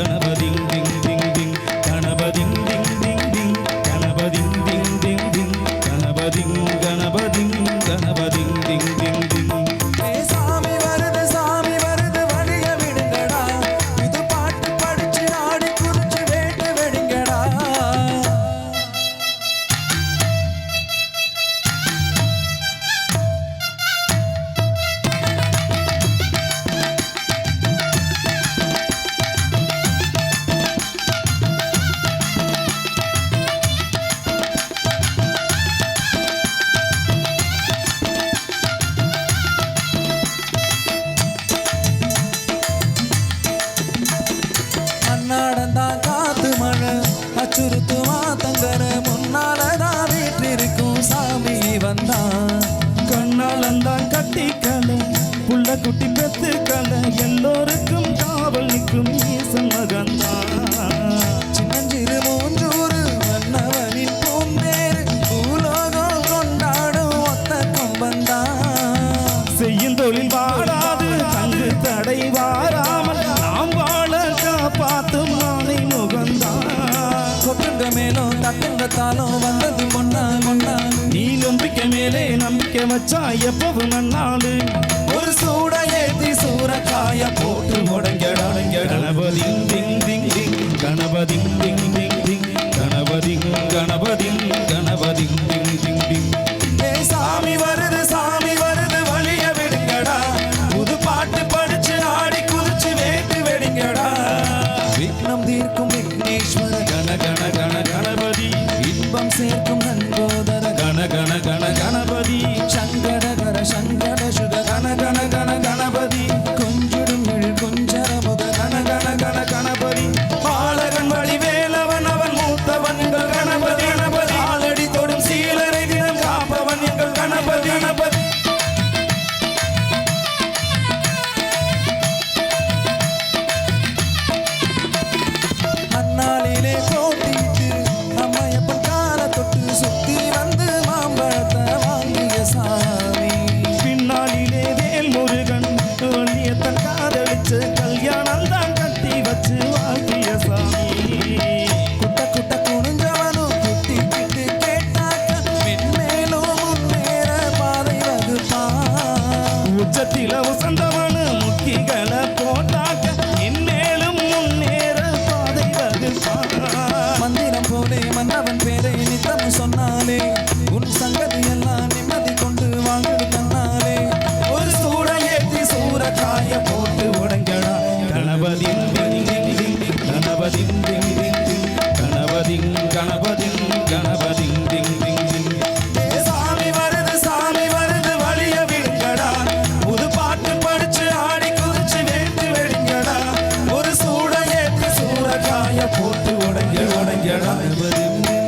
i gonna be கண்ணாலந்தான் கட்டி கலை புள்ள குட்டி பெத்து கலை எல்லோருக்கும் காவல் நிற்கும் ஈசன் மகன்தான் சின்னஞ்சிறு மூன்றூறு மன்னவனின் பூந்தேரு பூலோகம் கொண்டாடும் ஒத்த கொம்பந்தான் செய்யும் தொழில் வாடாது தங்கு தடை வாராமல் நாம் வாழ காப்பாத்தும் மாலை முகந்தான் கொட்டுங்க மேலும் தட்டுங்க வந்தது மேலே நம்பிக்கை வச்சா எப்பவும் நன்னாளு. ஒரு சூட ஏத்தி சூறக்காய போட்டு முடங்கடா கணபதி திங் திங் திங் கணபதி திங் திங் திங் கணபதி கணபதி கணபதி திங் திங் திங் ஏய் சாமி வருது சாமி வருது வழிய விடுங்கடா. புது பாட்டு படிச்சு ஆடி குதிச்சு வேட்டு வெடிங்கடா. விக்னம் தீர்க்கும் விக்னேஸ்வர. கண கண கண கணபதி. இன்பம் சேர்க்கும் நன்போதர கண கண கண கணபதி சங்கடகர சங்கட கண் காதலிச்சு கல்யாணம் தான் கட்டி வச்சு வாழ்த்திய சாமி. குட்ட குட்ட குனிஞ்சவனும் குட்டி கிட்டு கேட்டாக்க மென்மேலும் முன்னேற பாதை வகுப்பான். உச்சத்தில உச கணபதிங் திங் திங் திங். கணபதிங் கணபதிங் கணபதிங் திங் திங் திங். சாமி வருது சாமி வருது வழிய விடுங்கடா. புது பாட்டு படிச்சு ஆடி குதிச்சு வேட்டு வெடிங்கடா. போட்டு உடங்கி உடங்கடா.